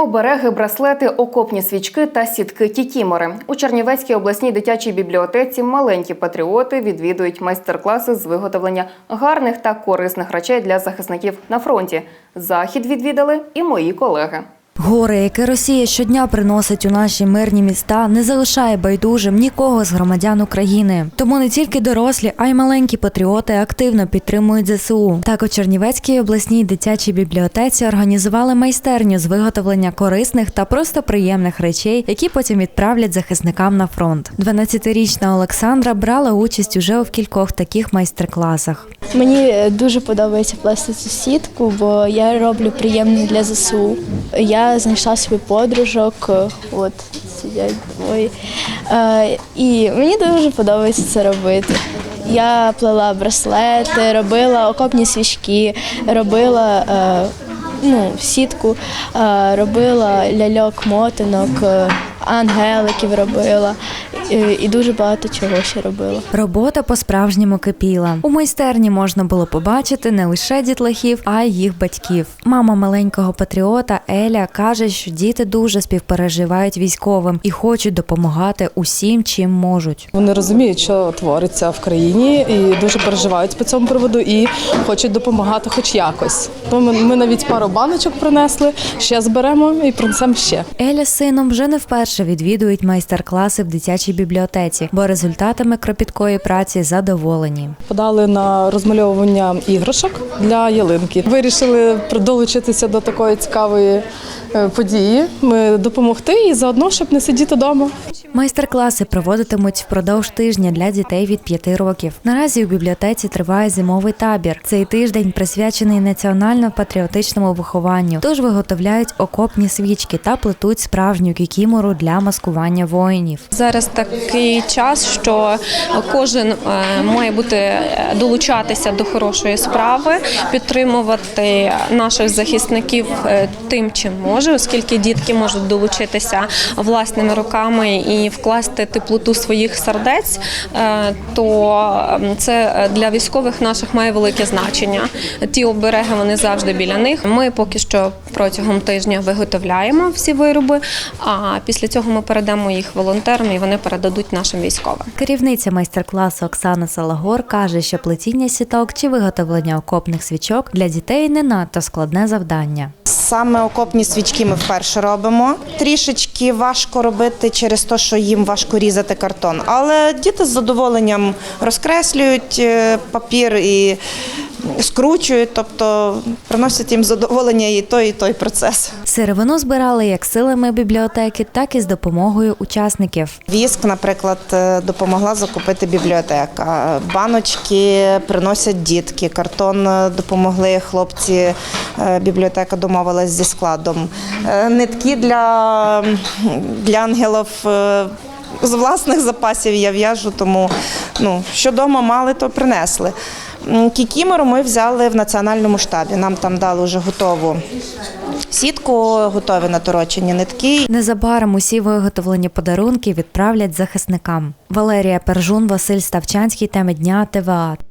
Обереги, браслети, окопні свічки та сітки кікімори. У Чернівецькій обласній дитячій бібліотеці маленькі патріоти відвідують майстер-класи з виготовлення гарних та корисних речей для захисників на фронті. Захід відвідали і мої колеги. Горе, яке Росія щодня приносить у наші мирні міста, не залишає байдужим нікого з громадян України. Тому не тільки дорослі, а й маленькі патріоти активно підтримують ЗСУ. Так у Чернівецькій обласній дитячій бібліотеці організували майстерню з виготовлення корисних та просто приємних речей, які потім відправлять захисникам на фронт. 12-річна Олександра брала участь уже у кількох таких майстер-класах. Мені е, дуже подобається плести цю сітку, бо я роблю приємне для ЗСУ. Я знайшла собі подружок, от сидять двоє. Е, І мені дуже подобається це робити. Я плела браслети, робила окопні свічки, робила е, ну, сітку, е, робила ляльок-мотинок, е, ангеликів робила і дуже багато чого ще робила. Робота по-справжньому кипіла. У майстерні можна було побачити не лише дітлахів, а й їх батьків. Мама маленького патріота Еля каже, що діти дуже співпереживають військовим і хочуть допомагати усім, чим можуть. Вони розуміють, що твориться в країні, і дуже переживають по цьому приводу і хочуть допомагати, хоч якось. Тому ми навіть пару баночок принесли, ще зберемо і принесемо ще. Еля з сином вже не вперше відвідують майстер-класи в дитячій бібліотеці, бо результатами кропіткої праці задоволені. Подали на розмальовування іграшок для ялинки. Вирішили долучитися до такої цікавої події. Ми допомогти і заодно, щоб не сидіти вдома. Майстер-класи проводитимуть впродовж тижня для дітей від 5 років. Наразі у бібліотеці триває зимовий табір. Цей тиждень присвячений національно-патріотичному вихованню. Тож виготовляють окопні свічки та плетуть справжню кікімору для маскування воїнів. Зараз такий час, що кожен е, має бути е, долучатися до хорошої справи, підтримувати наших захисників е, тим, чим може, оскільки дітки можуть долучитися власними руками і вкласти теплоту своїх сердець, е, то це для військових наших має велике значення. Ті обереги вони завжди біля них. Ми поки що протягом тижня виготовляємо всі вироби, а після цього ми передамо їх волонтерам і вони передадуть нашим військовим. Керівниця майстер-класу Оксана Салагор каже, що плетіння сіток чи виготовлення окопних свічок для дітей не надто складне завдання. Саме окопні свічки ми вперше робимо. Трішечки важко робити через те, що їм важко різати картон. Але діти з задоволенням розкреслюють е, папір і скручують, тобто приносять їм задоволення і той, і той процес. Сировину збирали як силами бібліотеки, так і з допомогою учасників. Віск, наприклад, е, допомогла закупити бібліотека. Баночки приносять дітки. Картон е, допомогли хлопці. Е, Бібліотека домовилась зі складом. Е, Нитки для, для ангелів. е, З власних запасів я в'яжу, тому ну, що вдома мали, то принесли. Кікімору ми взяли в національному штабі. Нам там дали вже готову сітку, готові наторочені нитки. Незабаром усі виготовлені подарунки відправлять захисникам. Валерія Пержун, Василь Ставчанський. Теми дня ТВА.